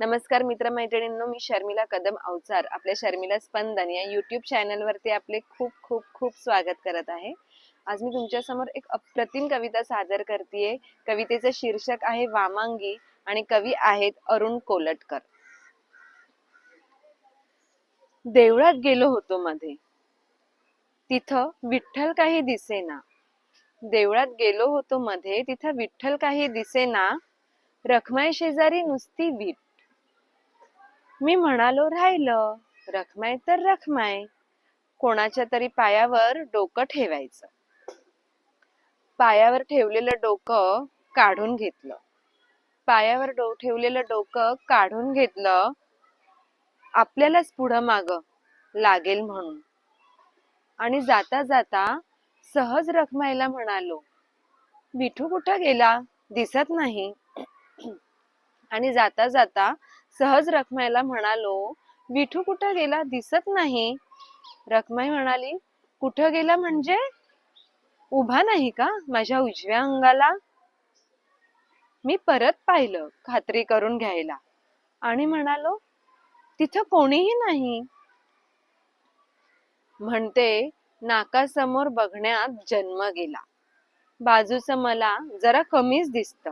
नमस्कार मित्रमैत्रिणींनो मी शर्मिला कदम अवचार आपल्या शर्मिला स्पंदन या युट्यूब चॅनलवरती आपले खूप खूप खूप स्वागत करत आहे. आज मी तुमच्यासमोर एक अप्रतिम कविता सादर करतेय. कवितेचं शीर्षक आहे वामांगी आणि कवी आहेत अरुण कोलटकर. देवळात गेलो होतो मध्ये तिथं विठ्ठल काही दिसेना. देवळात गेलो होतो मध्ये तिथं विठ्ठल काही दिसेना. रखमाई शेजारी नुसती वीट. मी म्हणालो राहिलं. रखमाय तर रखमाय. कोणाच्या तरी पायावर डोकं ठेवायचं. पायावर ठेवलेलं डोकं काढून घेतलं. पायावर डो ठेवलेलं डोकं काढून घेतलं. आपल्यालाच पुढं माग लागेल म्हणून. आणि जाता जाता सहज रखमायला म्हणालो विठू कुठं गेला? दिसत नाही. आणि जाता जाता सहज रखमाईला म्हणालो विठू कुठं गेला? दिसत नाही. रखमाई म्हणाली कुठं गेला म्हणजे? उभा नाही का? माझ्या उजव्या अंगाला. मी परत पाहिलं खात्री करून घ्यायला. आणि म्हणालो तिथं कोणीही नाही. म्हणते नाकासमोर बघण्यात जन्म गेला. बाजूचं मला जरा कमीच दिसत.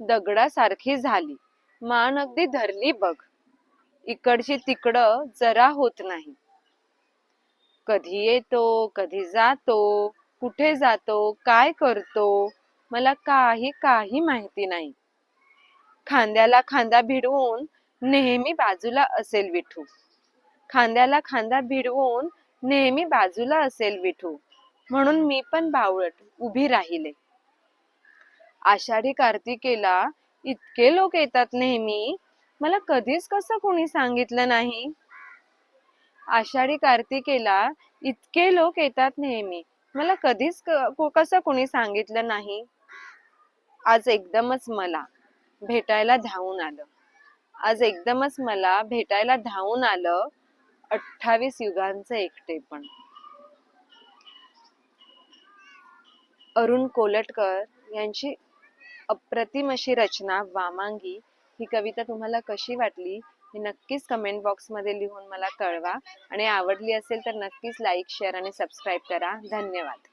दगडासारखी झाली. मान अगदी धरली बघ. इकडची तिकडं जरा होत नाही. कधी येतो कधी जातो कुठे जातो काय करतो मला काही काही माहिती नाही. खांद्याला खांदा भिडवून नेहमी बाजूला असेल विठू. खांद्याला खांदा भिडवून नेहमी बाजूला असेल विठू. म्हणून मी पण बावळट उभी राहिले. आषाढी कार्तिकेला इतके लोक येतात नेहमी. मला कधीच कसं कोणी सांगितलं नाही? आषाढी कार्तिकेला इतके लोक येतात नेहमी. मला कधीच कसं कोणी सांगितलं नाही? आज एकदमच मला भेटायला धावून आलं. आज एकदमच मला भेटायला धावून आलं अठ्ठावीस युगांचं एकटे पण. अरुण कोलटकर यांची अप्रतिम अशी रचना वामांगी. ही कविता तुम्हाला कशी वाटली? हे नक्कीच कमेंट बॉक्समध्ये लिहून मला कळवा. आणि आवडली असेल तर नक्कीच लाईक शेअर आणि सबस्क्राईब करा. धन्यवाद.